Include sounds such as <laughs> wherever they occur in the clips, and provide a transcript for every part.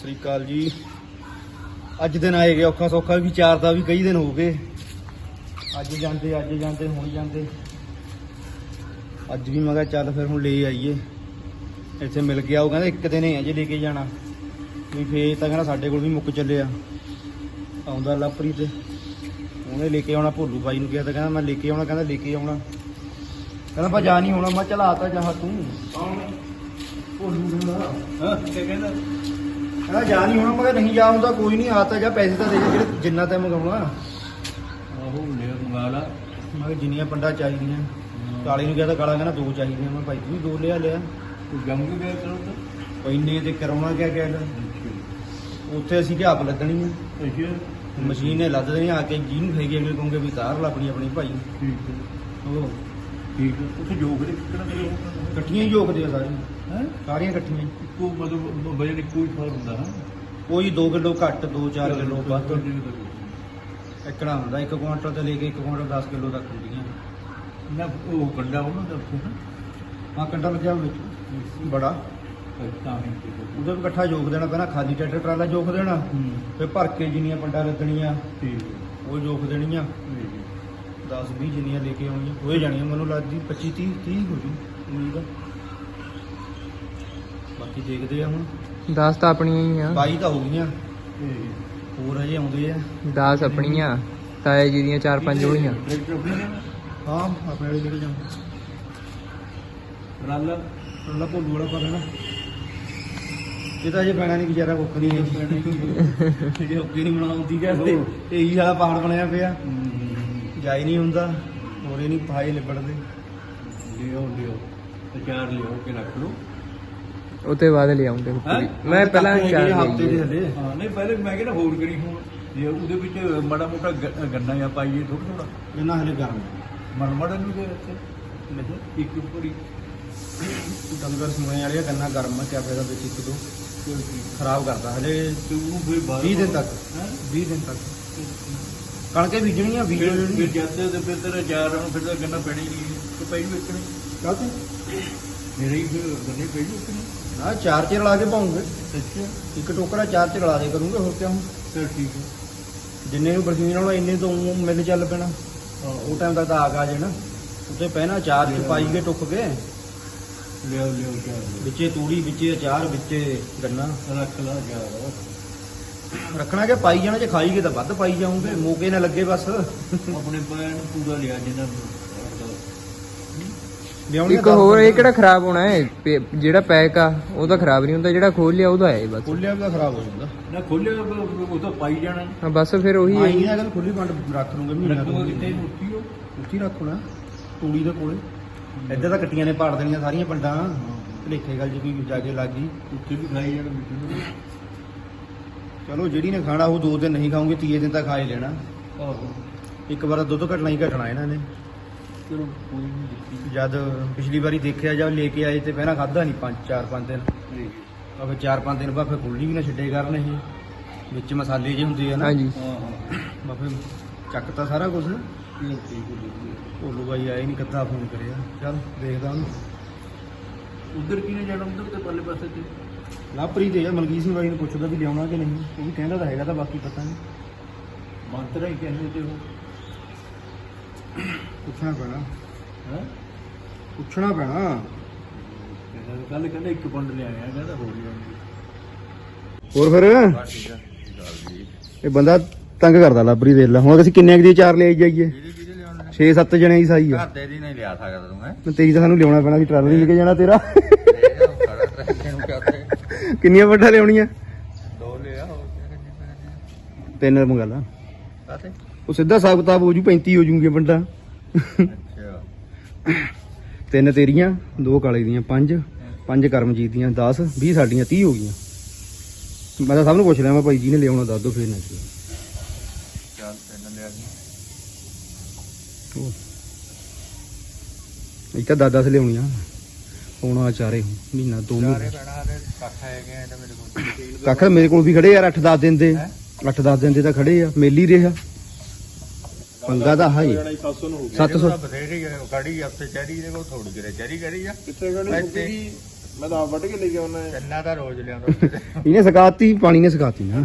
ਸ੍ਰੀ ਅਕਾਲ ਜੀ। ਅੱਜ ਦਿਨ ਆਏ ਗਏ ਔਖਾ ਸੌਖਾ ਵੀ ਚਾਰ ਦਾ ਵੀ ਕਈ ਦਿਨ ਹੋ ਗਏ। ਅੱਜ ਜਾਂਦੇ ਅੱਜ ਜਾਂਦੇ ਹੁਣ ਜਾਂਦੇ। ਅੱਜ ਵੀ ਮੈਂ ਕਿਹਾ ਚੱਲ ਫਿਰ ਹੁਣ ਲੈ ਆਈਏ। ਇੱਥੇ ਮਿਲ ਗਿਆ ਉਹ ਕਹਿੰਦਾ ਇੱਕ ਦਿਨ ਹੀ ਆ ਜੇ ਲੈ ਕੇ ਜਾਣਾ। ਵੀ ਫੇਰ ਤਾਂ ਕਹਿੰਦਾ ਸਾਡੇ ਕੋਲ ਵੀ ਮੁੱਕ ਚੱਲਿਆ। ਆਉਂਦਾ ਲਾਪਰੀ ਤੇ। ਉਹਨੇ ਲੈ ਕੇ ਆਉਣਾ ਭੋਲੂ ਬਾਈ ਨੂੰ ਕਿਹਾ ਤਾਂ ਕਹਿੰਦਾ ਮੈਂ ਲੈ ਕੇ ਆਉਣਾ ਕਹਿੰਦਾ ਲੈ ਕੇ ਆਉਣਾ। ਕਹਿੰਦਾ ਪਾ ਜਾ ਨਹੀਂ ਹੋਣਾ ਮੈਂ ਚਲਾ ਆਤਾ ਜਾ ਤੂੰ। ਭੋਲੂ ਕਹਿੰਦਾ। ਹਾਂ ਕੀ ਕਹਿੰਦਾ? ਕਹਿੰਦਾ ਜਾ ਨਹੀਂ ਹੋਣਾ ਮੈਂ ਕਿਹਾ ਨਹੀਂ ਜਾ ਹੁੰਦਾ ਕੋਈ ਨਹੀਂ ਆਤਾ ਜਾ ਪੈਸੇ ਤਾਂ ਦੇ ਦੇ ਜਿਹੜੇ ਜਿੰਨਾ ਤੈਂ ਮੰਗਾਉਣਾ। ਆਹੋ ਲੈ ਮੰਗਾ ਲਾ। ਮੈਂ ਕਿਹਾ ਜਿੰਨੀਆਂ ਪੰਡਾ ਚਾਹੀਦੀਆਂ ਕਾਲੇ ਨੂੰ ਕਿਹਾ ਤਾਂ ਕਾਲਾ ਕਹਿੰਦਾ ਦੋ ਚਾਹੀਦੀਆਂ ਮੈਂ ਭਾਈ ਤੂੰ ਵੀ ਦੋ ਲਿਆ ਲਿਆ। ਤੂੰ ਜੰਮ ਕੇ ਗਿਆ ਕਰੋ ਤਾਂ ਇੰਨੇ ਤੇ ਕਰਾਉਣਾ ਕਿਆ ਕਹਿ ਉੱਥੇ ਅਸੀਂ ਘਾਪ ਲੱਗਣੀ ਆ? ਅੱਛਾ। ਮਸ਼ੀਨ ਨੇ ਲੱਦ ਦੇਣੀ ਆ ਕੇ ਜਿਹਨੂੰ ਫੇਗੇ ਅਗਲੇ ਕਹੋਗੇ ਵੀ ਤਾਰ ਲਾ ਆਪਣੀ ਆਪਣੀ ਭਾਈ। ਠੀਕ ਹੈ। ਉਹ ਠੀਕ ਉੱਥੇ ਜੋਗ ਦੇ ਕਿਹੜਾ ਇਕੱਠੀਆਂ ਹੀ ਜੋਖਦੇ ਆ ਸਾਰੀਆਂ ਹੈ? ਸਾਰੀਆਂ ਇਕੱਠੀਆਂ ਹੀ। ਇੱਕੋ ਮਤਲਬ ਵਜਨ ਇੱਕੋ ਹੀ ਫ਼ਰਕ ਹੁੰਦਾ ਹਾਂ ਕੋਈ 2 ਕਿਲੋ ਘੱਟ 2-4 ਕਿਲੋ ਵੱਧ। ਇਕੜਾ ਹੁੰਦਾ ਇੱਕ ਕੁਆਂਟਲ ਤੇ ਲੈ ਕੇ ਇੱਕ ਕੁਆਂਟਲ 10 ਕਿਲੋ ਤੱਕ ਹੁੰਦੀਆਂ। ਨਾ ਉਹ ਕੰਡਾ ਉਹਨਾਂ ਦਾ ਉੱਥੇ ਨਾ। ਆ ਕੰਡਾ ਲੱਗਿਆ ਵਿੱਚ। ਬੜਾ। ਤਾਂ ਹੀ ਹੈ। ਉਹਦੇ ਵੀ ਇਕੱਠਾ ਜੋਖ ਦੇਣਾ ਪਹਿਲਾਂ ਖਾਲੀ ਟਰੈਕਟਰ ਟਰਾਲਾ ਜੋਖ ਦੇਣਾ। ਹੂੰ। ਫਿਰ ਭਰ ਕੇ ਜਿੰਨੀਆਂ ਪੰਡਾਂ ਲੱਗਣੀਆਂ ਠੀਕ ਹੈ। ਉਹ ਜੋਖ ਦੇਣੀਆਂ। ਠੀਕ ਹੈ। 10 20 ਜਿੰਨੀਆਂ ਲੈ ਕੇ ਆਉਣੀਆਂ ਹੋਏ ਜਾਣੀਆਂ। ਮੈਨੂੰ ਲੱਗਦੀ 25 30 30 ਹੋ ਜੂ ਉਮੀਦ ਆ। ਬਾਕੀ ਦੇਖਦੇ ਆ ਹੁਣ। 10 ਤਾਂ ਆਪਣੀਆਂ ਹੀ ਆ। 22 ਤਾਂ ਹੋ ਗਈਆਂ। ਠੀਕ ਹੋਰ ਅਜੇ ਆਉਂਦੇ ਆ। 10 ਆਪਣੀਆਂ ਤਾਏ ਜੀ ਦੀਆਂ 4-5 ਹੋਣੀਆਂ? ਹਾਂ ਆਪਣੇ ਵਾਲੇ ਜਿਹੜੇ ਜਾਂਦੇ। ਰਾਲਾ ਟਰਾਲਾ ਭੋਲੂ ਵਾਲਾ ਪਾ ਦੇਣਾ। ਇਹ ਤਾਂ ਅਜੇ ਪੈਣਾ ਨਹੀਂ ਵਿਚਾਰਾ ਕੁੱਖ ਨਹੀਂ ਹੈ। ਇਹ ਉੱਕੇ ਨਹੀਂ ਬਣਾਉਂਦੀ ਕਹਿੰਦੇ ਇਹੀ ਵਾਲਾ ਪਹਾੜ ਬਣਿਆ ਪਿਆ। ਜਾਈ ਨਹੀਂ ਹੁੰਦਾ। ਹੋਰੇ ਨਹੀਂ ਪਾਏ ਲਿਬੜਦੇ। ਲਿਓ ਲਿਓ। ਅਚਾਰ ਲਿਓ ਕੇ ਰੱਖ ਲਓ। ਉਤੇ ਬਾਅਦ ਲਿਆਉਂਦੇ ਹੈਂ? ਮੈਂ ਪਹਿਲਾਂ ਚਾਰ ਹਫ਼ਤੇ ਦੇ ਲਈ ਹਲੇ। ਹਾਂ ਨਹੀਂ ਪਹਿਲੇ ਮੈਂ ਕਿਹਾ ਹੋਰ ਕਰੀ ਹੁਣ? ਜੇ ਉਹਦੇ ਵਿੱਚ ਮਾੜਾ ਮੋਟਾ ਗੰਨਾ ਜਾਂ ਪਾਈਏ ਥੋੜਾ ਥੋੜਾ ਇਹਨਾਂ ਹਲੇ ਗਰਮ ਮਨ ਮੜਾ ਨੂੰ ਦੇ ਰੱਖੇ ਨਹੀਂ ਇੱਕ ਪੂਰੀ ਡੰਗਰ ਸੂਏ ਵਾਲੇ ਆ, ਗੰਨਾ ਗਰਮ ਆ ਕਿਆ ਫਾਇਦਾ ਵਿੱਚ ਇੱਕ ਦੋ? ਖਰਾਬ ਕਰਦਾ ਹਲੇ ਤੇ ਫਿਰ ਬਾਹਰ 20 ਦਿਨ ਤੱਕ। ਹੈਂ? 20 ਦਿਨ ਤੱਕ। ਕਣਕੇ ਬੀਜਣੀਆਂ ਬੀਜ ਫਿਰ ਜਾਂਦੇ ਤੇ ਫਿਰ ਤੇਰਾ ਨੂੰ ਫਿਰ ਤਾਂ ਗੰਨਾ ਪੈਣੀ ਨਹੀਂ ਤੇ ਪਈ ਵੇਚਣੀ ਕਾਹਤੇ? ਮੇਰੇ ਹੀ ਫਿਰ ਗੰਨੇ ਪਈ ਵੇਚਣੀ ਨਾ ਚਾਰ ਚ ਰਲਾ ਕੇ ਪਾਉਂਗੇ। ਅੱਛਾ ਇੱਕ ਟੋਕਰਾ ਚਾਰ ਚ ਰਲਾ ਦੇ ਕਰੂੰਗੇ ਹੋਰ ਕਿਆ ਹੁਣ? ਚਲ ਠੀਕ ਹੈ। ਜਿੰਨੇ ਨੂੰ ਬਰਸੀਨ ਲਾਉਣਾ ਇੰਨੇ ਤੋਂ ਊਂ ਮਿਲ ਚੱਲ ਪੈਣਾ। ਹਾਂ। ਉਹ ਟਾਈਮ ਤੱਕ ਤਾਂ ਆਗ ਆ ਜਾਣਾ। ਉੱਤੇ ਪਹਿਣਾ ਚਾਰ ਚ ਪਾਈ ਕੇ ਟੁੱਕ ਕੇ। ਲਿਓ ਲਿਓ ਚਾਰ ਵਿੱਚੇ ਤੂੜੀ ਵਿੱਚੇ ਅਚਾਰ ਵਿੱਚੇ ਗੰਨਾ। ਰੱਖ ਲਾ ਚਾਰ ਰੱਖਣਾ ਕਿ ਪਾਈ ਜਾਣਾ ਜੇ ਖਾਈ ਗਏ ਤਾਂ ਵੱਧ ਪਾਈ ਜਾਉਂਗੇ ਮੋਕੇ ਨਾ ਲੱਗੇ ਬਸ। ਆਪਣੇ ਪੈਣ ਪੂਰਾ ਲਿਆ ਜਿੰਨਾ ਲਿਆਉਣੀ ਇੱਕ ਹੋਰ ਇਹ ਕਿਹੜਾ ਖਰਾਬ ਹੋਣਾ ਹੈ? ਪੇ- ਜਿਹੜਾ ਪੈਕ ਆ ਉਹ ਤਾਂ ਖਰਾਬ ਨਹੀਂ ਹੁੰਦਾ ਜਿਹੜਾ ਖੋਲ ਲਿਆ ਉਹਦਾ ਹੈ ਬਸ। ਖੋਲਿਆ ਵੀ ਤਾਂ ਖਰਾਬ ਹੋ ਜਾਂਦਾ। ਨਾ ਖੋਲਿਆ ਉਹ ਤਾਂ ਪਾਈ ਜਾਣਾ ਹਾਂ। ਬਸ ਫਿਰ ਉਹੀ ਹੈ। ਆਈ ਨਾ ਅਗਰ ਖੁੱਲੀ ਪੰਡ ਰੱਖ ਲੂੰਗੇ ਮਹੀਨਾ ਰੱਖੂਗਾ ਤੋਂ ਕਿਤੇ ਉੱਠੀ ਉਹ। ਉੱਚੀ ਰੱਖਣਾ ਤੂੜੀ ਦੇ ਕੋਲੇ। ਇੱਧਰ ਤਾਂ ਕੱਟੀਆਂ ਨੇ ਪਾੜ ਦੇਣੀਆਂ ਸਾਰੀਆਂ ਪੰਡਾਂ। ਭਲੇਖੇ ਗੱਲ ਜੇ ਕੋਈ ਜਾ ਕੇ ਲੱਗ। ਗਈ ਉੱਥੇ ਵੀ ਖਾਈ ਜਾਣਾ ਮਿੱਟੀ ਚਲੋ ਜਿਹੜੀ ਨੇ ਖਾਣਾ ਉਹ ਦੋ ਦਿਨ ਨਹੀਂ ਖਾਉਂਗੇ ਤੀਏ ਦਿਨ ਤਾਂ ਖਾ ਹੀ ਲੈਣਾ। ਆਹੋ। ਇੱਕ ਵਾਰ ਦੁੱਧ ਘਟਣਾ ਹੀ ਘਟਣਾ ਇਹਨਾਂ ਨੇ। ਚਲੋ ਕੋਈ ਨਹੀਂ। ਜਦ ਪਿਛਲੀ ਵਾਰੀ ਦੇਖਿਆ ਜਦ ਲੈ ਕੇ ਆਏ ਤੇ ਪਹਿਲਾਂ ਖਾਦਾ ਨਹੀਂ ਪੰਜ ਚਾਰ ਪੰਜ ਦਿਨ। ਆ ਫਿਰ ਚਾਰ ਪੰਜ ਦਿਨ ਬਾਅਦ ਫਿਰ ਖੁੱਲੀ ਵੀ ਨਾ ਛੱਡੇ ਕਰਨ ਇਹ। ਵਿੱਚ ਮਸਾਲੇ ਜੇ ਹੁੰਦੇ ਆ ਨਾ। ਹਾਂਜੀ। ਹਾਂ ਹਾਂ। ਬਾ ਫਿਰ ਚੱਕਤਾ ਸਾਰਾ ਕੁਝ ਭੋਲੂ ਬਾਈ ਆਏ ਨਹੀਂ ਕੱਦਾ ਫੋਨ ਕਰਿਆ। ਚੱਲ ਦੇਖਦਾ ਉਹਨੂੰ। ਉਧਰ ਕਿਨੇ ਜਾਣਾ? ਉਧਰ ਤੇ ਪਰਲੇ ਪਾਸੇ ਤੇ। ਲਾਪਰੀ ਤੇ ਆ ਮਲਕੀਤ ਸਿੰਘ ਬਾਈ ਨੂੰ ਪੁੱਛਦਾ ਵੀ ਲਿਆਉਣਾ ਕਿ ਨਹੀਂ। ਉਹ ਵੀ ਕਹਿੰਦਾ ਤਾਂ ਹੈਗਾ ਤਾਂ ਬਾਕੀ ਪਤਾ ਨਹੀਂ। ਮੰਤਰਾ ਹੀ ਕਹਿੰਦੇ ਤੇ ਉਹ। ਪੁੱਛਣਾ ਪੈਣਾ। ਹੈ? ਪੁੱਛਣਾ ਪੈਣਾ। ਕੱਲ ਕਹਿੰਦਾ ਇੱਕ ਪੰਡ ਲਿਆਇਆ ਕਹਿੰਦਾ ਹੋ ਗਿਆ ਹੋਰ ਫਿਰ? ਇਹ ਬੰਦਾ ਤੰਗ ਕਰਦਾ ਲਾਪਰੀ ਦੇ ਲੈ। ਹੁਣ ਅਸੀਂ ਕਿੰਨੇ ਕੁ ਦੀ ਚਾਰ ਲੈ ਜਾਈਏ? 6-7 ਜਣੇ ਹੀ ਸਾਈ ਆ। ਘਰ ਦੇ ਦੀ ਨਹੀਂ ਲਿਆ ਸਕਦਾ ਤੂੰ ਹੈ? ਤੇਰੀ ਤਾਂ ਸਾਨੂੰ ਲਿਆਉਣਾ ਪੈਣਾ ਸੀ ਟਰਾਲਾ ਨਹੀਂ ਲੈ ਕੇ ਜਾਣਾ ਤੇਰਾ। ਕਿੰਨੀਆਂ ਵੱਡਾ ਲਿਆਉਣੀਆਂ? ਦੋ ਲਿਆ ਹੋ ਗਿਆ ਤਿੰਨ ਮੰਗਾ ਲਾ। ਉਹ ਸਿੱਧਾ ਹਿਸਾਬ ਕਿਤਾਬ ਹੋ ਜੂ 35 ਹੋ ਜੂਗੀਆਂ ਵੱਡਾ ਅੱਛਾ। ਤਿੰਨ ਤੇਰੀਆਂ ਦੋ ਕਾਲੇ ਦੀਆਂ ਪੰਜ ਪੰਜ ਕਰਮਜੀਤ ਦੀਆਂ 10 20 ਸਾਡੀਆਂ 30 ਹੋ ਗਈਆਂ। ਮੈਂ ਤਾਂ ਸਭ ਨੂੰ ਪੁੱਛ ਲਿਆ ਮੈਂ ਭਾਈ ਜੀ ਨੇ ਲਿਆਉਣਾ ਦੱਸ ਦੋ ਫੇਰ ਨਾ ਜੀ। ਚੱਲ ਤੈਨੂੰ ਲਿਆ ਦੀ ਇੱਕ ਤਾਂ 10 10 ਲਿਆਉਣੀਆਂ। ਹੁਣ ਚਾਰੇ ਮਹੀਨਾ ਦੋ ਮਹੀਨੇ। ਕੱਖ ਹੈਗੇ ਆ ਤਾਂ ਮੇਰੇ ਕੋਲ। ਕੱਖ ਮੇਰੇ ਕੋਲ ਵੀ ਖੜੇ ਯਾਰ 8 10 ਦਿਨ ਦੇ। 8 10 ਦਿਨ ਦੇ ਤਾਂ ਖੜੇ ਆ ਮੇਲੀ ਰਿਹਾ। ਪੰਗਾ ਤਾਂ ਹਾਈ 700 ਬਥੇਰੀ ਗੜੀ ਹਫ਼ਤੇ ਚੜੀ ਦੇ ਕੋ ਥੋੜੀ ਜਿਹੀ ਚੜੀ ਕਰੀ ਆ? ਕਿੱਥੇ ਇੱਥੇ ਮੈਂ ਤਾਂ ਆਪ ਵੱਢ ਕੇ ਲੈ ਕੇ ਆਉਣਾ ਹੈ। ਚੰਨਾ ਤਾਂ ਰੋਜ਼ ਲਿਆਉਂਦਾ। <laughs> ਇਹਨੇ ਸਕਾਤੀ ਪਾਣੀ ਨੇ ਸਕਾਤੀ ਨਾ।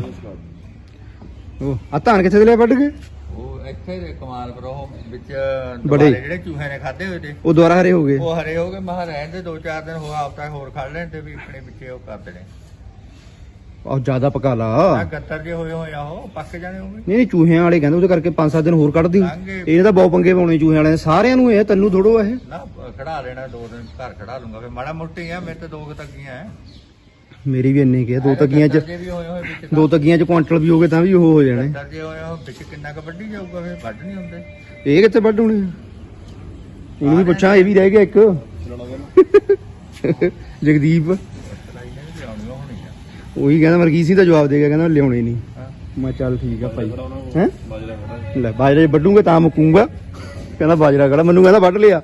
ਉਹ ਆ ਧਾਨ ਕਿੱਥੇ ਦੇ ਲਿਆ ਵੱਢ ਕੇ? ਉਹ ਇੱਥੇ ਦੇ ਕਮਾਲ ਪਰ ਉਹ ਵਿੱਚ ਬੜੇ। ਦੁਬਾਰੇ ਜਿਹੜੇ ਚੂਹੇ ਨੇ ਖਾਦੇ ਹੋਏ ਤੇ। ਉਹ ਦੁਆਰਾ ਹਰੇ ਹੋ ਗਏ। ਉਹ ਹਰੇ ਹੋ ਗਏ ਮਹਾ ਰਹਿਣ ਦੇ ਦੋ ਚਾਰ ਦਿਨ ਹੋ ਹਫਤਾ ਹੋਰ ਖੜ ਲੈਣ ਤੇ ਵੀ ਆਪਣੇ ਵਿੱਚੇ ਉਹ ਕਰ ਦੇਣੇ। ਉਹ ਜ਼ਿਆਦਾ ਪਕਾ ਲਾ। ਆ ਗੱਤਰ ਜੇ ਹੋਏ ਹੋਏ ਆ ਉਹ ਪੱਕ ਜਾਣੇ ਹੋਗੇ ਨਹੀਂ ਨਹੀਂ ਚੂਹਿਆਂ ਵਾਲੇ ਕਹਿੰਦੇ ਉਹਦੇ ਕਰਕੇ 5-7 ਦਿਨ ਹੋਰ ਕੱਢਦੀ। ਲੰਘੇ। ਇਹਨੇ ਤਾਂ ਬਹੁਤ ਪੰਗੇ ਪਾਉਣੇ ਚੂਹਿਆਂ ਵਾਲਿਆਂ ਨੇ। ਸਾਰਿਆਂ ਨੂੰ ਇਹ ਤੈਨੂੰ ਥੋੜੋ ਇਹ। ਨਾ ਖੜਾ ਲੈਣਾ ਦੋ ਦਿਨ ਘਰ ਖੜਾ ਲੂੰਗਾ ਫਿਰ ਮਾੜਾ ਮੋਟੀ ਆ ਮੇਰੇ ਤੇ ਦੋ ਕੁ ਤੱਕੀਆਂ ਐ। ਮੇਰੀ ਵੀ ਇੰਨੇ ਕਿ ਦੋ ਤੱਕੀਆਂ ਚ ਗੱਤਰ ਜੇ ਵੀ ਹੋਏ ਹੋਏ ਵਿੱਚ ਦੋ ਤੱਕੀਆਂ ਚ ਕੁਆਂਟਲ ਵੀ ਹੋ ਗਏ ਤਾਂ ਵੀ ਉਹ ਹੋ ਜਾਣੇ। ਗੱਤਰ ਜੇ ਹੋਏ ਹੋਏ ਵਿੱਚ ਕਿੰਨਾ ਕ ਵੱਢੀ ਜਾਊਗਾ ਫਿਰ? ਵੱਢ ਨਹੀਂ ਹੁੰਦੇ। ਇਹ ਕਿੱਥੇ ਵੱਢ ਹੋਣੇ ਆ? ਇਹਨੂੰ ਵੀ ਪੁੱਛਾਂ ਇਹ ਵੀ ਰਹਿ ਗਿਆ ਇੱਕ। <laughs> ਜਗਦੀਪ ਸਲਾਈ ਨੇ ਵੀ ਲਿਆਉਣੀ ਉਹ ਹੋਣੀ ਆ ਉਹੀ ਕਹਿੰਦਾ ਮਰਗੀਤ ਸਿੰਘ ਦਾ ਜਵਾਬ ਦੇ ਗਿਆ ਕਹਿੰਦਾ ਲਿਆਉਣੇ ਨਹੀਂ। ਮੈਂ ਚੱਲ ਠੀਕ ਆ ਭਾਈ। ਹੈ? ਲੈ ਬਾਜਰੇ ਵੱਢੂਗੇ ਤਾਂ ਮੁੱਕੂਗਾ। ਕਹਿੰਦਾ ਬਾਜਰਾ ਖੜਾ ਮੈਨੂੰ ਕਹਿੰਦਾ ਵੱਢ ਲਿਆ।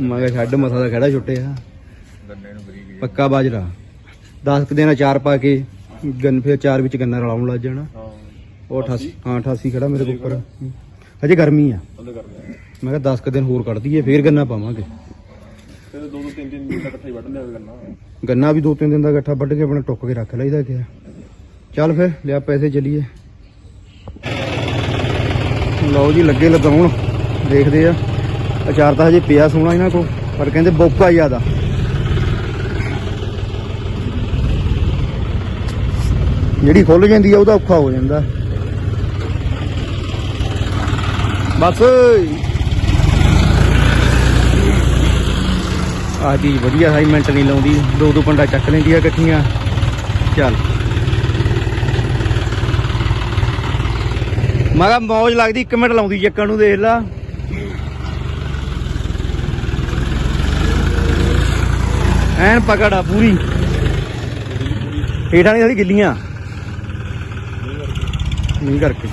ਮੈਂ ਕਿਹਾ ਛੱਡ ਮਸਾ ਦਾ ਖੜਾ ਛੁੱਟਿਆ। ਗੰਨੇ ਨੂੰ ਬਰੀਕ। ਪੱਕਾ ਬਾਜਰਾ। 10 ਕੁ ਦਿਨ ਅਚਾਰ ਪਾ ਕੇ ਗੰਨ ਫਿਰ ਅਚਾਰ ਵਿੱਚ ਗੰਨਾ ਰਲਾਉਣ ਲੱਗ ਜਾਣਾ। ਹਾਂ। ਉਹ 88 ਹਾਂ 88 ਖੜਾ ਮੇਰੇ ਕੋਲ ਉੱਪਰ। ਹਜੇ ਗਰਮੀ ਆ। ਮੈਂ ਕਿਹਾ 10 ਕੁ ਦਿਨ ਹੋਰ ਕੱਢ ਦਈਏ ਫੇਰ ਗੰਨਾ ਪਾਵਾਂਗੇ। ਫਿਰ ਦੋ ਦੋ ਤਿੰਨ ਤਿੰਨ ਇਕੱਠਾ ਹੀ ਵੱਢ ਲਿਆ ਕਰਨਾ ਗੰਨਾ ਵੀ ਦੋ ਤਿੰਨ ਦਿਨ ਦਾ ਇਕੱਠਾ ਵੱਢ ਕੇ ਆਪਣਾ ਟੁੱਕ ਕੇ ਰੱਖ ਲਈਦਾ ਕਿਹਾ ਚੱਲ ਫਿਰ, ਲਿਆ ਪੈਸੇ, ਚੱਲੀਏ। ਲਓ ਜੀ, ਲੱਗੇ ਲਗਾਉਣ। ਦੇਖਦੇ ਆ। ਅਚਾਰ ਤਾਂ ਹਜੇ ਪਿਆ ਸੋਹਣਾ ਇਹਨਾਂ ਕੋ ਪਰ ਕਹਿੰਦੇ ਬੋਕਾ ਜ਼ਿਆਦਾ। ਜਿਹੜੀ ਖੁੱਲ ਜਾਂਦੀ ਆ, ਉਹਦਾ ਔਖਾ ਹੋ ਜਾਂਦਾ। ਬਸ। ਆ ਚੀਜ਼ ਵਧੀਆ ਹਾਈ ਮਿੰਟ ਨਹੀਂ ਲਾਉਂਦੀ। ਦੋ ਦੋ ਪੰਡਾ ਚੱਕ ਲੈਂਦੀ ਆ ਇਕੱਠੀਆਂ। ਚੱਲ। ਮੈਂ ਕਿਹਾ ਮੌਜ ਲੱਗਦੀ 1 ਮਿੰਟ ਲਾਉਂਦੀ ਚੱਕਣ ਨੂੰ, ਦੇਖ ਲਾ। ਐਨ ਪਕੜ ਪੂਰੀ। ਹੇਠਾਂ ਨਹੀਂ ਸਾਡੀ ਗਿੱਲੀਆਂ। ਨਹੀਂ ਕਰਕੇ।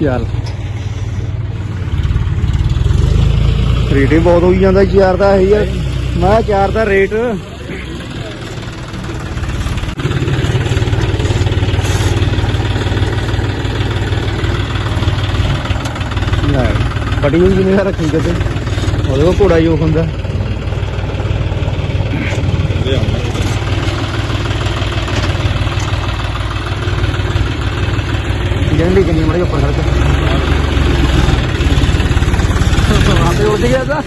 ਚੱਲ। ਰੇਟ ਹੀ ਬਹੁਤ ਹੋਈ ਜਾਂਦਾ ਚਾਰ ਦਾ ਇਹ ਯਾਰ ਮੈਂ ਕਿਹਾ ਚਾਰ ਦਾ ਰੇਟ। ਲੈ ਬੜੀ ਹੋਈ ਜਿਵੇਂ ਰੱਖੀ ਕਦੇ ਉਹਦੇ ਕੋਲ ਘੋੜਾ ਯੋਗ ਹੁੰਦਾ। ਜੰਡੀ ਕਿੰਨੀ ਮੜੀ ਉੱਪਰ ਕੇ ਆਪੇ ਉੱਡ ਗਿਆ ਤਾਂ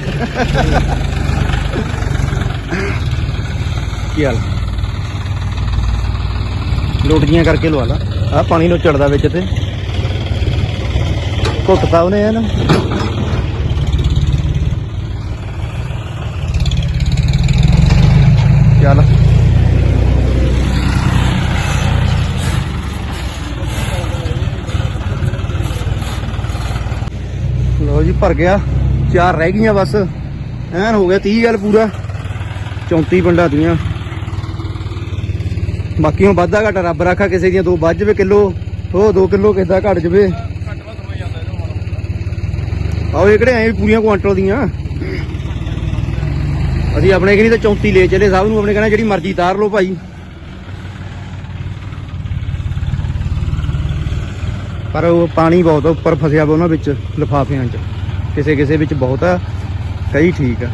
ਕੀ ਹਾਲ? ਲੋਟੀਆਂ ਕਰਕੇ ਲਵਾ ਲਾ। ਆ ਪਾਣੀ ਨੂੰ ਚੜਦਾ ਵਿੱਚ ਤੇ। ਘੁੱਟਤਾ ਉਹਨੇ ਹੈ ਚੱਲ। ਲੋ ਜੀ, ਭਰ ਗਿਆ। ਚਾਰ ਰਹਿ ਗਈਆਂ ਬਸ। ਐਨ ਹੋ ਗਿਆ 30 ਗੱਲ ਪੂਰਾ। 34 ਪਿੰਡਾਂ ਦੀਆਂ। ਬਾਕੀ ਹੁਣ ਵਾਧਾ ਘਾਟਾ ਰੱਬ ਰੱਖਾ ਕਿਸੇ ਦੀਆਂ ਦੋ ਵੱਧ ਜਵੇ ਕਿਲੋ, ਉਹ 2 ਕਿਲੋ ਕਿਦਾ ਘਟ ਜਵੇ। ਆਓ ਇਹ ਐ ਪੂਰੀਆਂ ਕੁਆਂਟਲ ਦੀਆਂ। ਅਸੀਂ ਆਪਣੇ ਕਿ ਨਹੀਂ ਤਾਂ 34 ਲੈ ਚਲੇ, ਸਭ ਨੂੰ ਆਪਣੇ ਕਹਿਣਾ ਜਿਹੜੀ ਮਰਜ਼ੀ ਤਾਰ ਲਓ ਭਾਈ। ਪਰ ਉਹ ਪਾਣੀ ਬਹੁਤ ਉੱਪਰ ਫਸਿਆ ਵਾ ਉਹਨਾਂ ਵਿੱਚ, ਲਿਫਾਫਿਆਂ 'ਚ। ਕਿਸੇ ਕਿਸੇ ਵਿੱਚ ਬਹੁਤ ਆ ਕਈ ਠੀਕ ਆ।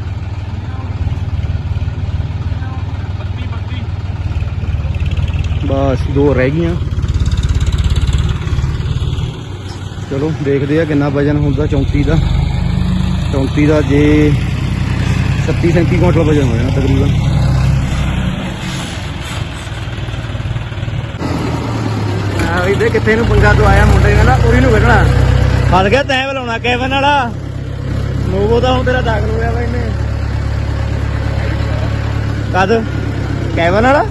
ਬਸ ਦੋ ਰਹਿ ਗਈਆਂ। ਚਲੋ ਦੇਖਦੇ ਆ ਕਿੰਨਾ ਵਜਨ ਹੁੰਦਾ 34 ਦਾ। 34 ਦਾ ਜੇ 37 37 ਕੁਇੰਟਲ ਵਜਨ ਹੋ ਜਾਣਾ ਤਕਰੀਬਨ। ਆ ਵੀ ਦੇ ਕਿੱਥੇ ਨੂੰ ਪੰਗਾ ਤੋਂ ਆਇਆ ਮੁੰਡੇ ਕਹਿੰਦਾ ਉਰੀ ਨੂੰ ਕੱਢਣਾ। ਫਸ ਗਿਆ ਤੈਂ ਬੁਲਾਉਣਾ ਕੈਵਨ ਵਾਲਾ। ਲੋਗੋ ਤਾਂ ਹੁਣ ਤੇਰਾ ਦਾਖਲ ਹੋਇਆ ਵਾ ਇਹਨੇ। ਕਦ? ਕੈਵਨ ਵਾਲਾ?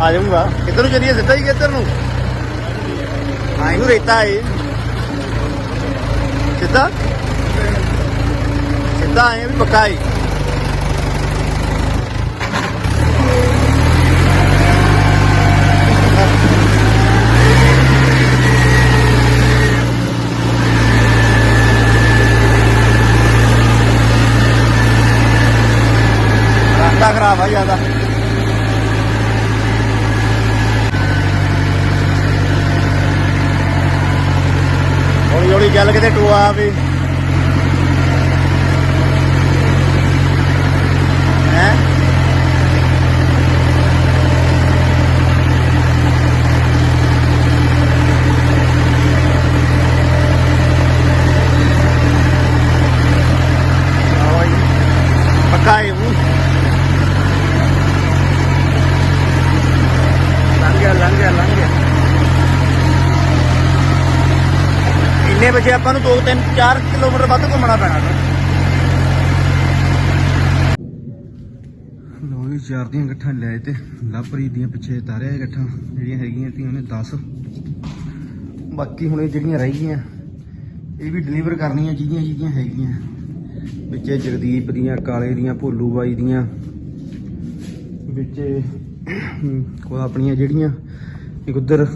ਆ ਜਾਊਗਾ। ਕਿੱਧਰ ਨੂੰ ਚੱਲੀਏ? ਸਿੱਧਾ ਹੀ ਕਿੱਧਰ ਨੂੰ? ਹਾਂ, ਇਹਨੂੰ ਰੇਤਾ ਏ ਸਿੱਧਾ? ਸਿੱਧਾ ਆਏ ਵੀ ਪੱਕਾ ਏ। ਖਰਾਬ ਹੌਲੀ ਹੌਲੀ ਗੱਲ ਕਿਤੇ ਟੋਆ ਵੀ ਪੱਕਾ ਏ ਉਹ ਲੰਘ ਗਿਆ ਲੰਘ ਗਿਆ ਲੰਘ ਗਿਆ ਇੰਨੇ ਆਪਾਂ ਨੂੰ 2 3 4 ਕਿਲੋਮੀਟਰ ਵੱਧ ਘੁੰਮਣਾ ਪੈਣਾ ਲੋ ਜੀ, ਚਾਰ ਦੀਆਂ ਗੱਠਾਂ ਲੈ ਤੇ ਲਾਪਰੀ ਦੀਆਂ ਪਿੱਛੇ ਤਾਰਿਆ ਇਹ ਗੱਠਾਂ ਜਿਹੜੀਆਂ ਹੈਗੀਆਂ ਤੀਆਂ ਨੇ 10 ਬਾਕੀ ਹੁਣ ਇਹ ਜਿਹੜੀਆਂ ਰਹਿ ਗਈਆਂ, ਇਹ ਵੀ ਡਿਲੀਵਰ ਕਰਨੀਆਂ ਜਿਹਦੀਆਂ ਜਿਹਦੀਆਂ ਹੈਗੀਆਂ। ਵਿੱਚ ਜਗਦੀਪ ਦੀਆਂ, ਕਾਲੇ ਦੀਆਂ ਭੋਲੂ ਬਾਈ ਦੀਆਂ। ਵਿੱਚ ਇਹ ਆਪਣੀਆਂ ਜਿਹੜੀਆਂ, ਇੱਕ ਉਧਰ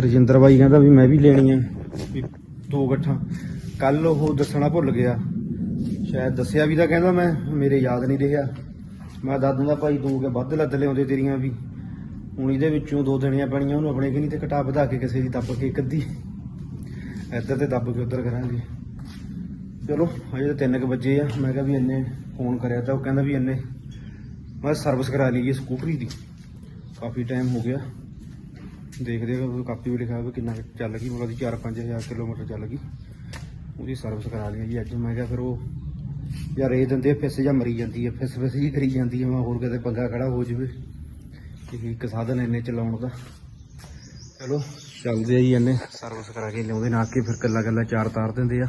ਰਜਿੰਦਰ ਬਾਈ ਕਹਿੰਦਾ ਵੀ ਮੈਂ ਵੀ ਲੈਣੀਆਂ। ਵੀ ਦੋ ਗੱਠਾਂ। ਕੱਲ ਉਹ ਦੱਸਣਾ ਭੁੱਲ ਗਿਆ। ਸ਼ਾਇਦ ਦੱਸਿਆ ਵੀ ਤਾਂ ਕਹਿੰਦਾ ਮੈਂ, ਮੇਰੇ ਯਾਦ ਨਹੀਂ ਰਿਹਾ। ਮੈਂ ਦੱਸ ਦਿੰਦਾ, ਭਾਈ ਦੋ ਕੇ ਵੱਧ ਲੱਦ ਲਿਆਉਂਦੇ ਤੇਰੀਆਂ ਵੀ। ਹੁਣ ਇਹਦੇ ਵਿੱਚੋਂ ਦੋ ਦੇਣੀਆਂ ਪੈਣੀਆਂ, ਉਹਨੂੰ ਆਪਣੇ ਕਿ ਨਹੀਂ ਤੇ ਘਟਾ ਵਧਾ ਕੇ ਕਿਸੇ ਦੀ ਦੱਬ ਕੇ ਇੱਕ ਅੱਧੀ। ਇੱਧਰ ਤੇ ਦੱਬ ਕੇ ਉੱਧਰ ਕਰਾਂਗੇ। ਚਲੋ, ਹਜੇ ਤਾਂ 3 ਵਜੇ ਆ। ਮੈਂ ਕਿਹਾ ਵੀ ਇੰਨੇ ਫੋਨ ਕਰਿਆ ਤਾਂ ਉਹ ਕਹਿੰਦਾ ਵੀ ਇੰਨੇ। ਮੈਂ ਸਰਵਿਸ ਕਰਾ ਲਈ ਲਈਏ ਸਕੂਟਰੀ ਦੀ। ਕਾਫੀ ਟਾਈਮ ਹੋ ਗਿਆ। ਦੇਖਦੇ ਆ ਕਾਪੀ ਵੀ ਲਿਖਿਆ ਹੋਵੇ ਕਿੰਨਾ ਕੁ ਚੱਲ ਗਈ ਮਤਲਬ 4-5000 ਕਿਲੋਮੀਟਰ ਚੱਲ ਗਈ। ਉਹਦੀ ਸਰਵਿਸ ਕਰਾ ਲਈ ਜੀ। ਅੱਜ ਮੈਂ ਕਿਹਾ ਫਿਰ ਉਹ ਯਾਰ ਇਹ ਦਿੰਦੇ ਆ, ਫਿਸ ਜਾਂ ਮਰੀ ਜਾਂਦੀ ਹੈ ਫਿਸ ਫਿਸ ਜੀ ਕਰੀ ਜਾਂਦੀ ਹੈ ਮੈਂ ਹੋਰ ਕਿਤੇ ਪੰਗਾ ਖੜਾ ਹੋ ਜਾਵੇ ਕਿ ਇੱਕ ਸਾਧਨ ਇੰਨੇ ਚਲਾਉਣ ਦਾ। ਚਲੋ ਚੱਲਦੇ ਆ ਜੀ ਇੰਨੇ। ਸਰਵਿਸ ਕਰਾ ਕੇ ਲਿਆਉਂਦੇ ਨਾ ਕੇ ਫਿਰ ਕੱਲਾ ਕੱਲਾ ਚਾਰ ਤਾਰ ਦਿੰਦੇ ਆ।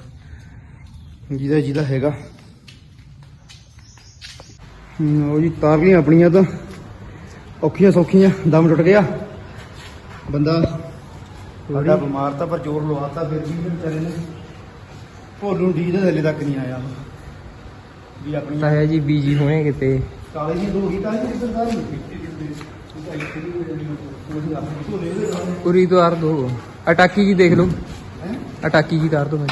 ਜਿਹਦਾ ਜਿਹਦਾ ਹੈਗਾ। ਉਹ ਜੀ ਤਾਰ ਲਈਆਂ ਆਪਣੀਆਂ ਤਾਂ। ਔਖੀਆਂ ਸੌਖੀਆਂ ਦਮ ਟੁੱਟ ਗਿਆ। ਬੰਦਾ ਸਾਡਾ ਬਿਮਾਰ ਤਾਂ ਪਰ ਜ਼ੋਰ ਲਵਾਤਾ ਫਿਰ ਵੀ ਇਹਨੇ ਵਿਚਾਰੇ ਨੇ। ਭੋਲੂ ਡੀ ਦੇ ਥੱਲੇ ਤੱਕ ਨਹੀਂ ਆਇਆ। ਵੀ ਆਪਣੀ ਤਾਇਆ ਜੀ ਬੀਜੀ ਹੋਏ ਕਿਤੇ। ਕਾਲੇ ਜੀ ਦੋ ਹੀ ਤਾਂ ਜੀ ਸਰਦਾਰ ਉਰੀ ਤੋਂ ਆਰ ਦੋ। ਅਟਾਕੀ ਜੀ ਦੇਖ ਲਓ। ਅਟਾਕੀ ਜੀ ਕਰ ਦੋ ਮੈਂ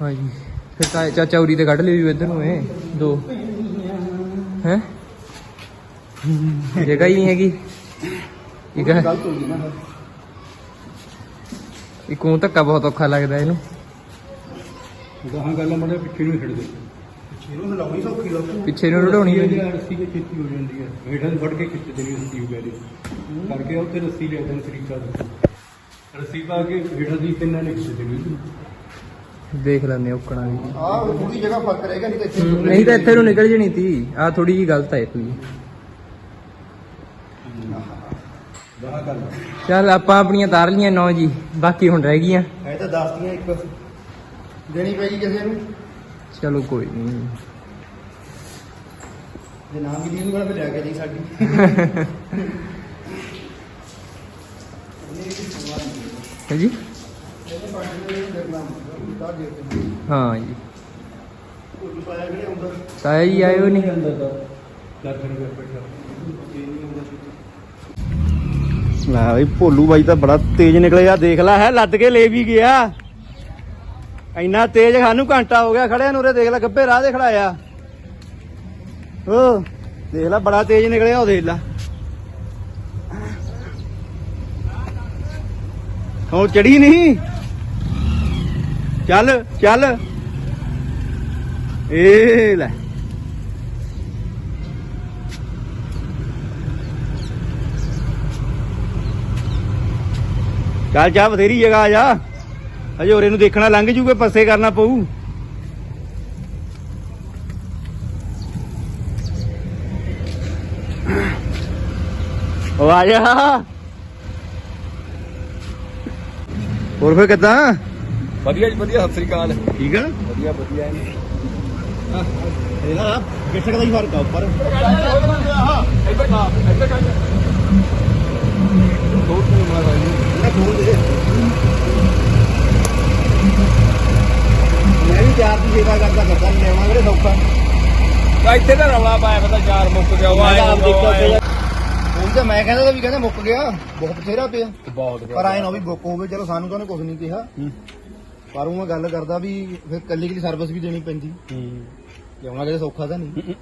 ਹਾਂਜੀ। ਫਿਰ ਤਾਂ ਚਾਚਾ ਉਰੀ ਤੇ ਕੱਢ ਲਿਓ ਵੀ ਇੱਧਰ ਨੂੰ ਇਹ ਦੋ। ਹੈ? ਜਗ੍ਹਾ ਹੀ ਨਹੀਂ ਹੈਗੀ। ਇੱਕ ਹੈ। ਗਲਤ ਹੋ ਗਈ ਨਾ ਇੱਕ ਉਹ ਧੱਕਾ ਬਹੁਤ ਔਖਾ ਲੱਗਦਾ ਇਹਨੂੰ। ਗਾਹਾਂ ਗੱਲ ਮੜੇ ਪਿੱਛੇ ਨੂੰ ਛੱਡ ਦੇ। ਇਹਨੂੰ ਲਾਉਣੀ ਸੌਖੀ ਲੱਗੂ ਪਿੱਛੇ ਨੂੰ ਰੜਾਉਣੀ ਜਿਹੜੀ ਰੱਸੀ ਕੇ ਛੇਤੀ ਹੋ ਜਾਂਦੀ ਹੈ ਹੇਠਾਂ ਫੜ ਕੇ ਖਿੱਚ ਦੇਣੀ ਰੱਸੀ ਵਗੈਰੇ ਕਰਕੇ ਉੱਥੇ ਰੱਸੀ ਲੈ ਦੇਣ ਤਰੀਕਾ ਰੱਸੀ ਪਾ ਕੇ ਹੇਠਾਂ ਦੀ ਪਿੰਨਾਂ ਨੇ ਖਿੱਚ ਦੇਣੀ ਦੇਖ ਲੈਂਦੇ ਔਕਣਾ ਵੀ ਆਹ ਥੋੜੀ ਜਗ੍ਹਾ ਫ਼ਰਕ ਰਹੇਗਾ ਨਹੀਂ ਤਾਂ ਇੱਥੇ ਹਮ, ਨਹੀਂ ਤਾਂ ਇੱਥੇ ਨੂੰ ਨਿਕਲ ਜਣੀ ਤੀ। ਆ ਥੋੜੀ ਜੀ ਗਲਤ ਹੈ ਗਾਹਾਂ ਗੱਲ ਚੱਲ ਆਪਾਂ ਆਪਣੀਆਂ ਤਾਰ ਲੀਆਂ ਨੌ ਜੀ ਬਾਕੀ ਹੁਣ ਰਹਿ ਗਈਆਂ। ਇਹ ਤਾਂ ਦੱਸਦੀਆਂ ਇੱਕ। ਦੇਣੀ ਪੈਗੀ ਕਿਸੇ ਨੂੰ? ਚਲੋ ਕੋਈ ਨਹੀਂ। ਜੇ ਨਾਮ <laughs> ਵੀ ਦੀ ਵਾਲਾ ਫਿਰ ਲਿਆ ਕੇ ਦੀ ਸਾਡੀ। ਹੈ ਜੀ? ਹਾਂ ਜੀ। ਤਾਇਆ ਜੀ ਆਇਓ ਨਹੀਂ। ਲੈ ਬਈ, ਭੋਲੂ ਬਾਈ ਤਾਂ ਬੜਾ ਤੇਜ਼ ਨਿਕਲਿਆ, ਦੇਖ ਲੈ, ਹੈ, ਲੱਦ ਕੇ ਲੈ ਵੀ ਗਿਆ। ਇੰਨਾ ਤੇਜ਼ ਸਾਨੂੰ ਘੰਟਾ ਹੋ ਗਿਆ ਖੜਿਆ ਨੂੰ ਉਰੇ, ਦੇਖ ਲੈ ਗੱਬੇ ਰਾਹ ਦੇ ਖੜਾਇਆ। ਓ, ਦੇਖ ਲੈ, ਬੜਾ ਤੇਜ਼ ਨਿਕਲਿਆ ਉਹ ਦੇਖ ਲੈ। ਉਹ ਚੜੀ ਨਹੀਂ? ਚੱਲ ਚੱਲ। ਏ ਲੈ। ਚੱਲ ਜਾ ਬਥੇਰੀ ਜਗ੍ਹਾ ਆ ਜਾ। ਅਜੇ ਹੋਰੇ ਨੂੰ ਦੇਖਣਾ ਲੰਘ ਜੂਗੇ ਪਾਸੇ ਕਰਨਾ ਪਊ। ਉਹ ਆ ਜਾ। ਹੋਰ ਫੇ ਕਿੱਦਾਂ? ਵਧੀਆ ਜੀ ਵਧੀਆ ਸਤਿ ਸ੍ਰੀ ਅਕਾਲ। ਠੀਕ ਆ? ਵਧੀਆ ਵਧੀਆ ਇਹਦਾ ਗਿੱਟਕ ਦਾ ਹੀ ਫ਼ਰਕ ਆ ਉੱਪਰ? ਇੱਧਰ ਖਾ ਇੱਧਰ ਖਾ। ਬਹੁਤ ਨੂੰ ਮਾਰਾ ਜੀ। ਇਹਨਾਂ ਦੇ। ਮੈਂ ਵੀ ਚਾਰ ਦੀ ਸੇਵਾ ਕਰਦਾ ਕਰਦਾ ਨਹੀਂ ਲੈਣਾ ਵੀਰੇ ਸੌਖਾ। ਤਾਂ ਇੱਥੇ ਤਾਂ ਰੌਲਾ ਪਾਇਆ ਪਤਾ ਚਾਰ ਮੁੱਕ ਗਿਆ ਉਹ ਮੈਂ ਆਏ ਤਾਂ ਮੈਂ ਕਹਿੰਦਾ ਤਾਂ ਵੀ ਕਹਿੰਦਾ ਮੁੱਕ ਗਿਆ ਬਹੁਤ ਬਥੇਰਾ ਪਿਆ। ਬਹੁਤ ਪਰ ਆਏ ਨਾ ਵੀ ਬੁੱਕ ਹੋਵੇ ਚਲੋ ਸਾਨੂੰ ਤਾਂ ਉਹਨੇ ਕੁਝ ਨਹੀਂ ਕਿਹਾ। ਪਰ ਉਹ ਮੈਂ ਗੱਲ ਕਰਦਾ ਵੀ ਫਿਰ ਕੱਲੀ ਕੱਲੀ ਸਰਵਿਸ ਵੀ ਦੇਣੀ ਪੈਂਦੀ। ਲਿਆਉਣਾ ਕਿਤੇ ਸੌਖਾ ਤਾਂ ਨਹੀਂ।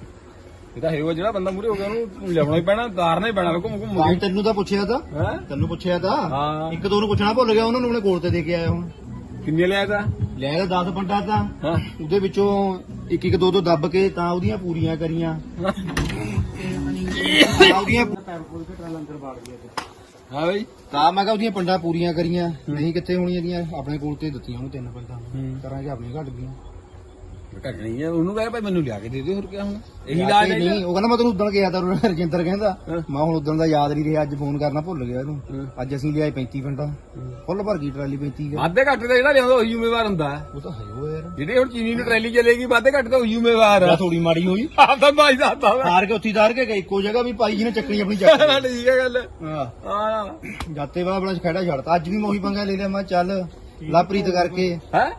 ਇਹ ਤਾਂ ਹੈਗਾ ਜਿਹੜਾ ਬੰਦਾ ਮੂਰੇ ਹੋ ਗਿਆ ਉਹਨੂੰ ਲਿਆਉਣਾ ਹੀ ਪੈਣਾ ਤਾਰਨਾ ਹੀ ਪੈਣਾ ਘੁੰਮ ਘੁੰਮ ਕੇ। ਤੈਨੂੰ ਤਾਂ ਪੁੱਛਿਆ ਤਾਂ। ਹੈ? ਤੈਨੂੰ ਪੁੱਛਿਆ ਤਾਂ। ਹਾਂ। ਇੱਕ ਦੋ ਨੂੰ ਪੁੱਛਣਾ ਭੁੱਲ ਗਿਆ ਉਹਨਾਂ ਨੂੰ ਉਹਨੇ ਕੋਲ ਤੇ ਦੇ ਕੇ ਆਇਆ ਹੁਣ। ਕਿੰਨੇ ਲਿਆ ਤਾ? ਲੈ ਤਾਂ 10 ਪੰਡਾ ਤਾਂ। ਹਾਂ। ਉਹਦੇ ਵਿੱਚੋਂ ਇੱਕ ਇੱਕ ਦੋ ਦੋ ਦੱਬ ਕੇ ਤਾਂ ਉਹਦੀਆਂ ਪੂਰੀਆਂ ਕਰੀਆਂ। ਉਹਦੀਆਂ ਪੈਰ ਖੋਲ ਕੇ ਟਰਾਲਾ ਅੰਦਰ ਬਾੜ ਗਿਆ ਹਾਂ ਬਈ। ਤਾਂ ਮੈਂ ਕਿਹਾ ਉਹਦੀਆਂ ਪੰਡਾਂ ਪੂਰੀਆਂ ਕਰੀਆਂ ਨਹੀਂ ਕਿੱਥੇ ਹੋਣੀਆਂ ਇਹਦੀਆਂ ਆਪਣੇ ਕੋਲ ਤੇ ਦਿੱਤੀਆਂ ਉਹਨੂੰ ਤਿੰਨ ਪੰਡਾਂ। ਕਰਾਂਗੇ ਆਪਣੀਆਂ ਘਟ ਗਈਆਂ। ਘਟਣੀ ਹੈ ਉਹਨੂੰ ਕਹੇ ਭਾਈ ਮੈਨੂੰ ਲਿਆ ਕੇ ਦੇ ਦਿਓ ਹੋਰ ਕੀ ਹੁਣ? ਇਹੀ ਜਾ ਇਲਾਜ ਕੇ ਹੈ ਨਹੀਂ ਉਹ ਕਹਿੰਦਾ ਮੈਂ ਤੈਨੂੰ ਉਦੋਂ ਕਿਹਾ ਤਾਂ ਰਜਿੰਦਰ ਕਹਿੰਦਾ ਹਾਂ। ਮੈਂ ਹੁਣ ਉਦੋਂ ਦਾ ਯਾਦ ਨਹੀਂ ਰਿਹਾ ਅੱਜ ਫੋਨ ਕਰਨਾ ਭੁੱਲ ਗਿਆ ਇਹਨੂੰ। ਹਾਂ। ਅੱਜ ਅਸੀਂ ਲਿਆਏ 35 ਪੰਡਾਂ ਫੁੱਲ ਭਰ ਗਈ ਟਰਾਲੀ 35 ਦਾ। ਵਾਧੇ ਘੱਟ ਦਾ ਜਿਹੜਾ ਲਿਆਉਂਦਾ ਉਹੀ ਜ਼ਿੰਮੇਵਾਰ ਹੁੰਦਾ। ਹੈ। ਉਹ ਤਾਂ ਹੈ ਉਹ ਯਾਰ। ਜਿਹੜੇ ਹੁਣ ਚੀਨੀ ਨੂੰ ਟਰੈਲੀ ਚਲੇਗੀ ਵਾਧੇ ਘੱਟ ਤਾਂ ਉਹੀ ਜ਼ਿੰਮੇਵਾਰ ਜਾਂ ਆ ਥੋੜੀ ਮਾੜੀ ਹੋਈ। ਆਪਦਾ ਭਾਈ ਦੱਸਦਾ ਵਾ ਹਾਰ ਕੇ ਉੱਥੀ ਤਾਰ ਕੇ ਗਏ ਇੱਕੋ ਜਗ੍ਹਾ ਵੀ ਪਾਈ ਜਿਹਨੇ ਚੱਕਣੀ ਆਪਣੀ ਚੱਕ। <laughs> ਠੀਕ ਹੈ ਗੱਲ। ਹਾਂ। ਹਾਂ। ਜਾਤੇ ਬਾਅਦ ਆਪਣਾ ਖੜਾ ਛੱਡਤਾ। ਅੱਜ ਵੀ ਮੈਂ ਉਹੀ ਪੰਗਾ ਲੈ ਲਿਆ ਮੈਂ ਚੱਲ ਲਾਪਰੀਤ ਕਰਕੇ। ਹੈ?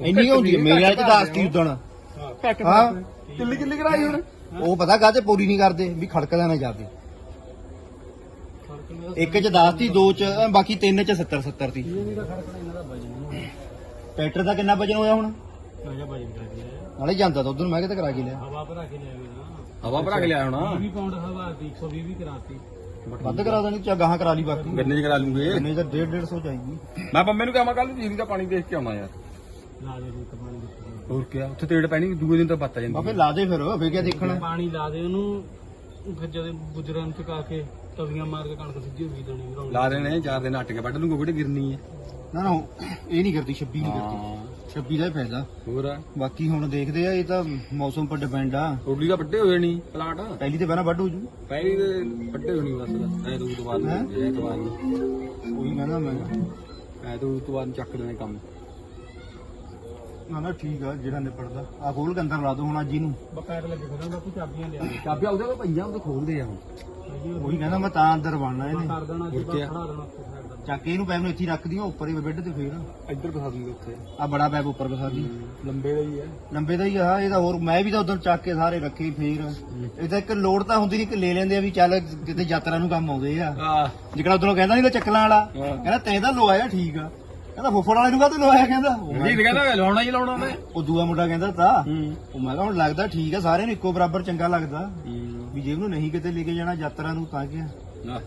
ਇੰਨੀ ਕੁ ਹੁੰਦੀ ਹੈ, ਮੇਰੇ ਵਾਲੇ ਚ ਦੱਸ ਤੀ ਉਦਣ। ਹਾਂ। ਕਿੱਲੀ ਕਿੱਲੀ ਕਰਾਈ ਹੁਣ? ਉਹ ਪਤਾ ਕਾਹਤੇ ਪੂਰੀ ਨਹੀਂ ਕਰਦੇ ਵੀ ਖੜਕਦਾ ਨਾ ਜਾਵੇ ਇੱਕ ਚ 10 ਤੀ ਦੋ ਚ ਬਾਕੀ ਤਿੰਨ ਚ 70 70 ਤੀ। ਟਰੈਕਟਰ ਦਾ ਕਿੰਨਾ ਵਜਨ ਹੋਇਆ ਹੁਣ? ਨਾਲੇ ਜਾਂਦਾ ਤਾਂ ਉਧਰ ਮੈਂ ਕਿਤੇ ਕਰਾ ਕੇ ਲਿਆ। ਹਵਾ ਭਰਾ ਕੇ ਲਿਆ ਹੋਣਾ? ਵੱਧ ਕਰਾ ਦੇਣੀ ਚਾ ਗਾਹਾਂ ਕਰਾ ਲਈ ਬਾਕੀ। ਗੰਨੇ ਚ ਕਰਾ ਲੂੰਗੇ? ਨਹੀਂ ਤਾਂ 1.5 150 ਚਾਹੀਦੀ ਮੈਂ ਪੰਮੇ ਨੂੰ ਕਹਾਂ ਕੱਲ ਨੂੰ ਜੀਰੀ ਦਾ ਪਾਣੀ ਦੇਖ ਕੇ ਆਉਣਾ ਯਾਰ। ਹੋਰ ਕੀ ਉੱਥੇ ਤੇੜ ਪੈਣੀ ਦੂਏ ਦਿਨ ਤਾਂ ਪੱਤਾ ਬਾ ਜਾਂਦੀ ਫੇ ਲਾ ਦੇ ਫਿਰ ਫੇ ਕਿਆ ਦੇਖਣਾ? ਪਾਣੀ ਲਾ ਦੇ ਉਹਨੂੰ ਫਿਰ ਜਦ ਗੁਜਰਾਂ ਚੁਕਾ ਕੇ ਤਵੀਆਂ ਮਾਰ ਕੇ ਕਣਕ ਸਿੱਧੀ ਹੋ ਗਈ ਦੇਣੀ ਰੌਣੀ ਲਾ ਦੇਣੇ ਚਾਰ ਦਿਨ ਅੱਟ ਕੇ ਵੱਢ ਲੂੰਗਾ ਕਿਹੜੇ ਗਿਰਨੀ ਹੈ? ਨਾ ਨਾ ਇਹ ਨਹੀਂ ਕਰਦੀ 26 ਨਹੀਂ ਕਰਦੀ। ਹਾਂ। 26 ਦਾ ਹੀ ਫਾਇਦਾ। ਹੋਰ ਆ? ਬਾਕੀ ਹੁਣ ਦੇਖਦੇ ਆ ਇਹ ਤਾਂ ਮੌਸਮ ਪਰ ਡਿਪੈਂਡ ਆ। ਰੋਟੀ ਦਾ ਵੱਡੇ ਹੋਏ ਨਹੀਂ ਪਲਾਟ। ਪਹਿਲੀ ਤੇ ਪਹਿਲਾਂ ਵੱਢ ਹੋ ਜੂ। ਪਹਿਲੀ ਦੇ ਵੱਡੇ ਹੋਣੀ ਬਸ ਐ ਤੋਂ ਬਾਅਦ ਹੈਂ? ਐ ਤੋਂ ਬਾਅਦ ਨੂੰ। ਉਹੀ ਕਹਿੰਦਾ ਮੈਂ ਐ ਤੋਂ ਬਾਅਦ ਚੱਕ ਦੇਣੇ ਕੰਮ। ਨਾ ਨਾ ਠੀਕ ਆ ਜਿਹੜਾ ਨਿਪੜਦਾ ਆ ਖੋਲ ਕੇ ਅੰਦਰ ਲਾ ਦੋ ਹੁਣ ਅੱਜ ਇਹਨੂੰ ਬਕਾਇਦਾ ਲੱਗੇ ਖੜਾ ਬਾਪੂ ਚਾਬੀਆਂ ਲਿਆ ਚਾਬੀਆਂ ਉਹਦੇ ਕੋਲ ਪਈਆਂ ਉਹ ਖੋਲਦੇ ਆ ਹੁਣ। ਉਹੀ ਕਹਿੰਦਾ ਮੈਂ ਤਾਂ ਅੰਦਰ ਬਣਨਾ ਇਹਨੇ। ਕਰ ਦੇਣਾ ਕਿਆ? ਖੜਾ ਦੇਣਾ ਉੱਥੇ ਸਾਈਡ ਦਾ। ਚੱਕ ਕੇ ਇਹਨੂੰ ਪੈਪ ਨੂੰ ਇੱਥੇ ਹੀ ਰੱਖ ਦਿਓ ਉੱਪਰ ਹੀ ਬੈੱਡ ਤੇ ਫੇਰ। ਇੱਧਰ ਬਸਾ ਦੂੰਗੇ ਉੱਥੇ। ਆ ਬੜਾ ਪੈਪ ਉੱਪਰ ਬਸਾ ਦੀ। ਲੰਬੇ ਦਾ ਹੀ ਹੈ ਲੰਬੇ ਦਾ ਹੀ ਆ ਇਹ ਤਾਂ ਹੋਰ ਮੈਂ ਵੀ ਤਾਂ ਉਦੋਂ ਚੱਕ ਕੇ ਸਾਰੇ ਰੱਖੇ ਫੇਰ। ਇਹ ਤਾਂ ਇੱਕ ਲੋੜ ਤਾਂ ਹੁੰਦੀ ਨਹੀਂ ਕਿ ਲੈ ਲੈਂਦੇ ਆ ਵੀ ਚੱਲ ਕਿਤੇ ਯਾਤਰਾ ਨੂੰ ਕੰਮ ਆਉਂਦੇ ਆ। ਆ ਜਿਹੜਾ ਉਦੋਂ ਕਹਿੰਦਾ ਨਹੀਂ ਤਾਂ ਚੱਕਲਾਂ ਵਾਲਾ। ਕਹਿੰਦਾ ਤੈਂ ਤਾਂ ਲਵਾਇਆ ਠੀਕ ਆ। ਕਹਿੰਦਾ ਫੁੱਫੜ ਵਾਲੇ ਨੂੰ ਕਾਹਤੇ ਲਵਾਇਆ ਕਹਿੰਦਾ? ਉਹ ਮੈਂ- ਜੀ ਕਹਿੰਦਾ ਲਾਉਣਾ ਹੀ ਲਾਉਣਾ ਮੈਂ ਉਹ ਦੂਆ ਮੁੰਡਾ ਕਹਿੰਦਾ ਤਾਂ। ਹੂੰ। ਉਹ ਮੈਂ ਕਿਹਾ ਹੁਣ ਲੱਗਦਾ ਠੀਕ ਆ ਸਾਰਿਆਂ ਨੂੰ ਇੱਕੋ ਬਰਾਬਰ ਚੰਗਾ ਲੱਗਦਾ। ਹੂੰ। ਵੀ ਜੇ ਉਹਨੂੰ ਨਹੀਂ ਕਿਤੇ ਲੈ ਕੇ ਜਾਣਾ ਯਾਤਰਾ ਨੂੰ ਤਾਂ ਕਿ ਨਾ।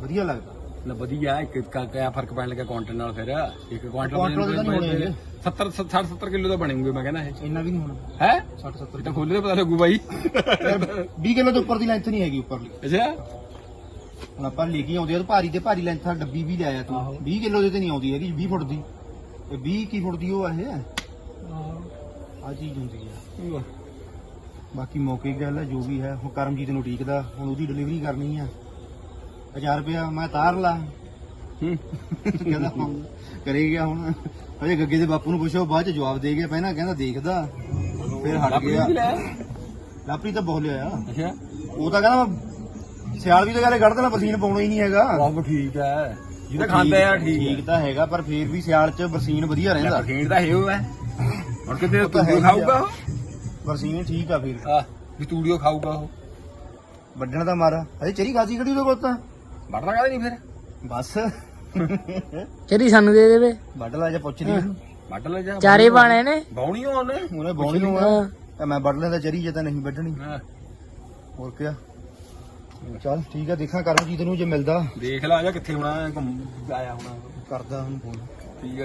ਵਧੀਆ ਲੱਗਦਾ। ਨਾ ਵਧੀਆ ਇੱਕ ਕਾ ਕਿਆ ਫ਼ਰਕ ਪੈਣ ਲੱਗਾ ਕੁਆਂਟਲ ਨਾਲ ਫਿਰ। ਇੱਕ ਕੁਆਂਟਲ ਕੁਆਂਟਲ ਤਾਂ ਨਹੀਂ ਹੋਣੇ 70 60 70 ਕਿਲੋ ਤਾਂ ਬਣੇਗੇ ਮੈਂ ਕਹਿੰਦਾ ਇਹ। ਇੰਨਾ ਵੀ ਨਹੀਂ ਹੋਣਾ। ਹੈ? 60 70 ਇਹ ਤਾਂ ਖੋਲੇ ਪਤਾ ਲੱਗੂ ਬਾਈ। 20 ਕਿਲੋ ਤੋਂ ਉੱਪਰ ਦੀ ਲੈਂਥ ਨਹੀਂ ਹੈਗੀ ਉੱਪਰਲੀ। ਅੱਛਾ? ਹੁਣ ਆਪਾਂ ਲੈ ਕੇ ਆਉਂਦੇ ਆ ਤਾਂ ਭਾਰੀ ਤੇ ਭਾਰੀ ਲੈਂਥ ਆ ਡੱਬੀ ਵੀ ਲਿਆਇਆ ਤੂੰ। 20 ਕਿਲੋ ਦੇ ਤੇ ਨਹੀਂ ਆਉਂਦੀ ਹੈਗੀ 20 ਫੁੱਟ ਦੀ। ਤੇ 20 ਕੀ ਫੁੱਟ ਦੀ ਉਹ ਆ ਇਹ? ਆ ਚੀਜ਼ ਹੁੰਦੀ ਆ। ਬਾਕੀ ਮੌਕੇ ਦੀ ਗੱਲ ਹੈ ਜੋ ਵੀ ਹੈ ਹੁਣ ਕਰਮਜੀਤ ਨੂੰ ਉਡੀਕਦਾ ਹੁਣ ਉਹਦੀ ਡਿਲੀਵਰੀ ਕਰਨੀ ਆ। 1000 ਰੁਪਇਆ ਮੈਂ ਤਾਰ ਲਾ। ਕਹਿੰਦਾ ਹੁਣ ਕਰੇ ਗਿਆ ਹੁਣ। ਅਜੇ ਗੱਗੇ ਦੇ ਬਾਪੂ ਨੂੰ ਪੁੱਛੋ ਬਾਅਦ ਚ ਜਵਾਬ ਦੇ ਗਿਆ ਪਹਿਲਾਂ ਕਹਿੰਦਾ ਦੇਖਦਾ ਫਿਰ ਹਟ ਗਿਆ। ਲਾਪਰੀ ਤਾਂ ਬਹੁਤ ਲਿਆ ਅੱਛਾ। ਉਹ ਤਾਂ ਕਹਿੰਦਾ ਮੈਂ ਸਿਆਲ ਵੀ ਤਾਂ ਕਹਿੰਦੇ ਕੱਢ ਦੇਣਾ ਪਸੀਨ ਪਾਉਣਾ ਹੀ ਨਹੀਂ ਹੈਗਾ। ਬਹੁਤ ਠੀਕ ਹੈ। ਜਿਹਦਾ ਖਾਂਦਾ ਆ ਠੀਕ ਹੈ। ਠੀਕ ਤਾਂ ਹੈਗਾ ਪਰ ਫੇਰ ਵੀ ਸਿਆਲ ਚ ਬਰਸੀਨ ਵਧੀਆ ਰਹਿੰਦਾ। ਖੇਡ ਦਾ ਹੈ ਉਹ ਹੈ। ਹੁਣ ਕਿਤੇ ਉਹ ਤਾਂ ਹੈ ਤੂੜੀਓ ਹੀ ਆ। ਖਾਊਗਾ ਬਰਸੀਨ ਠੀਕ ਆ ਫੇਰ। ਆ ਵੀ ਤੂੜੀਓ ਖਾਊਗਾ ਉਹ। ਵੱਢਣ ਦਾ ਮਾਰਾ। ਅਜੇ ਚਰੀ ਖਾਸੀ ਖੜੀ ਉਹਦੇ ਕੋਲ ਤਾਂ। ਵੱਢਣਾ ਕਾਹਦੇ ਨਹੀਂ ਫਿਰ? ਬਸ। ਚਰੀ ਸਾਨੂੰ ਦੇ ਦੇਵੇ। ਵੱਢ ਲਾ ਜਾ ਪੁੱਛਦੀ ਉਹਨੂੰ ਵੱਢ ਲੈ ਜਾ ਚਾਰੇ ਬਾਣੇ ਨੇ। ਬਾਉਣੀ ਉਹਨੇ ਉਹਨੇ ਬੌਣੀ ਨੂੰ ਆ ਤਾਂ ਮੈਂ ਵੱਢ ਲੈਂਦਾ ਚਰੀ ਜੇ ਤਾਂ ਨਹੀਂ ਵੱਢਣੀ। ਹਾਂ। ਹੋਰ ਕਿਆ? ਚੱਲ ਠੀਕ ਆ ਦੇਖਾਂ ਕਰਮਜੀਤ ਨੂੰ ਜੇ ਮਿਲਦਾ। ਦੇਖ ਲਾ ਜਾ ਕਿੱਥੇ ਹੋਣਾ ਘੁੰਮ ਆਇਆ ਹੋਣਾ। ਕਰਦਾ ਉਹਨੂੰ ਫੋਨ ਠੀਕ ਹੈ